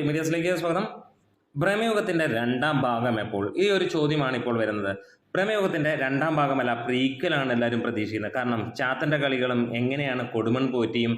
മീഡിയസിലേക്ക് സ്വാഗതം. ഭ്രമയുഗത്തിന്റെ രണ്ടാം ഭാഗം എപ്പോൾ? ഈ ഒരു ചോദ്യമാണ് ഇപ്പോൾ വരുന്നത്. ഭ്രമയുഗത്തിന്റെ രണ്ടാം ഭാഗമല്ല പ്രീക്കലാണ് എല്ലാവരും പ്രതീക്ഷിക്കുന്നത്. കാരണം ചാത്തന്റെ കളികളും എങ്ങനെയാണ് കൊടുമൺ പോറ്റിയും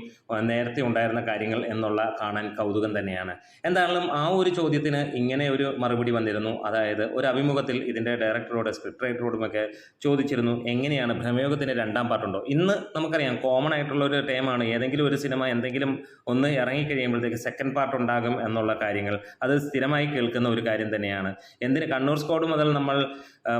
നേരത്തെ ഉണ്ടായിരുന്ന കാര്യങ്ങൾ എന്നുള്ള കാണാൻ കൗതുകം തന്നെയാണ്. എന്തായാലും ആ ഒരു ചോദ്യത്തിന് ഇങ്ങനെ ഒരു മറുപടി വന്നിരുന്നു. അതായത് ഒരു അഭിമുഖത്തിൽ ഇതിന്റെ ഡയറക്ടറോട് സ്ക്രിപ്റ്റ് റൈറ്ററോടുമൊക്കെ ചോദിച്ചിരുന്നു എങ്ങനെയാണ് ഭ്രമയോഗത്തിന്റെ രണ്ടാം പാർട്ടുണ്ടോ ഇന്ന് നമുക്കറിയാം കോമൺ ആയിട്ടുള്ള ഒരു ടൈമാണ്. ഏതെങ്കിലും ഒരു സിനിമ എന്തെങ്കിലും ഒന്ന് ഇറങ്ങിക്കഴിയുമ്പോഴത്തേക്ക് സെക്കൻഡ് പാർട്ട് ഉണ്ടാകും എന്നുള്ള കാര്യങ്ങൾ. അത് സ്ഥിരമായി കേൾക്കുന്ന ഒരു കാര്യം തന്നെയാണ്. എന്തിന് കണ്ണൂർ സ്കോഡ് മുതൽ നമ്മൾ ആ,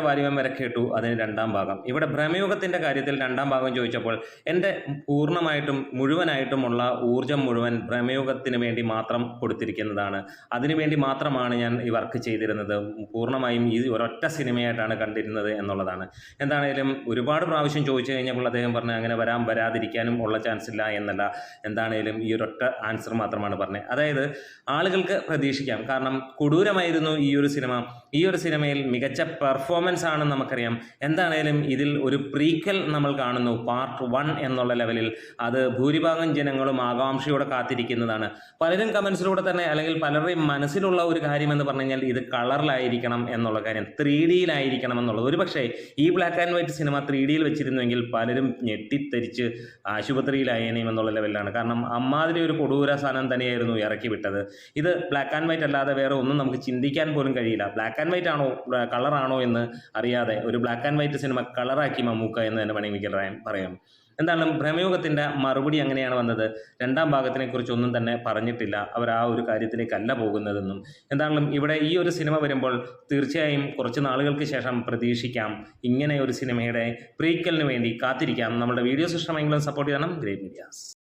മലൈക്കോട്ടെ വാരിവം വരെ കേട്ടു അതിന് രണ്ടാം ഭാഗം. ഇവിടെ ഭ്രമയുഗത്തിന്റെ കാര്യത്തിൽ രണ്ടാം ഭാഗം ചോദിച്ചപ്പോൾ എന്റെ പൂർണമായിട്ടും മുഴുവനായിട്ടുമുള്ള ഊർജം മുഴുവൻ ഭ്രമയുഗത്തിന് വേണ്ടി മാത്രം കൊടുത്തിരിക്കുന്നതാണ്. അതിനുവേണ്ടി മാത്രമാണ് ഞാൻ ഈ വർക്ക് ചെയ്തിരുന്നത്. പൂർണമായും ഈ ഒരൊറ്റ സിനിമയായിട്ടാണ് കണ്ടിരുന്നത് എന്നുള്ളതാണ്. എന്താണേലും ഒരുപാട് പ്രാവശ്യം ചോദിച്ചു കഴിഞ്ഞപ്പോൾ അദ്ദേഹം പറഞ്ഞു അങ്ങനെ വരാൻ വരാതിരിക്കാനും ഉള്ള ചാൻസ് ഇല്ല എന്നല്ല. എന്താണേലും ഈ ഒരൊറ്റ ആൻസർ മാത്രമാണ് പറഞ്ഞത്. അതായത് ആളുകൾക്ക് പ്രതീക്ഷിക്കാം. കാരണം കൊടൂരമായിരുന്നു ഈ ഒരു സിനിമ. ഈ ഒരു സിനിമയിൽ മികച്ച പെർഫോമൻസ് ആണെന്ന് നമുക്കറിയാം. എന്താണേലും ഇതിൽ ഒരു പ്രീക്കൽ നമ്മൾ കാണുന്നു. പാർട്ട് വൺ എന്നുള്ള ലെവലിൽ അത് ഭൂരിഭാഗം ജനങ്ങളും ആകാംക്ഷയോടെ കാത്തിരിക്കുന്നതാണ്. പലരും കമൻസിലൂടെ തന്നെ അല്ലെങ്കിൽ പലരുടെയും മനസ്സിലുള്ള ഒരു കാര്യം എന്ന് പറഞ്ഞു കഴിഞ്ഞാൽ ഇത് കളറിലായിരിക്കണം എന്നുള്ള കാര്യം ത്രീ ഡിയിലായിരിക്കണം എന്നുള്ളത്. ഒരു പക്ഷേ ഈ black and white cinema three ഡിയിൽ വെച്ചിരുന്നുവെങ്കിൽ പലരും ഞെട്ടിത്തെരിച്ച് ആശുപത്രിയിലായേനെയും എന്നുള്ള ലെവലിലാണ് കാരണം അമ്മാതിരി ഒരു കൊടൂര സാധനം തന്നെയായിരുന്നു ഇറക്കി വിട്ടത് ഇത് ബ്ലാക്ക് ആൻഡ് വൈറ്റ് അല്ലാതെ വേറെ ഒന്നും നമുക്ക് ചിന്തിക്കാൻ പോലും കഴിയില്ല. ബ്ലാക്ക് ആൻഡ് വൈറ്റ് ആണോ കളറാണോ എന്ന് അറിയാതെ ഒരു ബ്ലാക്ക് ആൻഡ് വൈറ്റ് സിനിമ കളറാക്കി മമ്മൂക്ക എന്ന് തന്നെ വേണമെങ്കിൽ പറയാം എന്താണ് ഭ്രമയുഗത്തിന്റെ മറുപടി അങ്ങനെയാണ് വന്നത്? രണ്ടാം ഭാഗത്തിനെ കുറിച്ച് ഒന്നും തന്നെ പറഞ്ഞിട്ടില്ല. അവർ ആ ഒരു കാര്യത്തിലേക്കല്ല പോകുന്നതെന്നും. എന്താണെങ്കിലും ഇവിടെ ഈ ഒരു സിനിമ വരുമ്പോൾ തീർച്ചയായും കുറച്ച് നാളുകൾക്ക് ശേഷം പ്രതീക്ഷിക്കാം ഇങ്ങനെ ഒരു സിനിമയുടെ പ്രീക്കലിന് വേണ്ടി കാത്തിരിക്കാം. നമ്മുടെ വീഡിയോസ് ഇഷ്ടമെങ്കിലും സപ്പോർട്ട് ചെയ്യണം. Great medias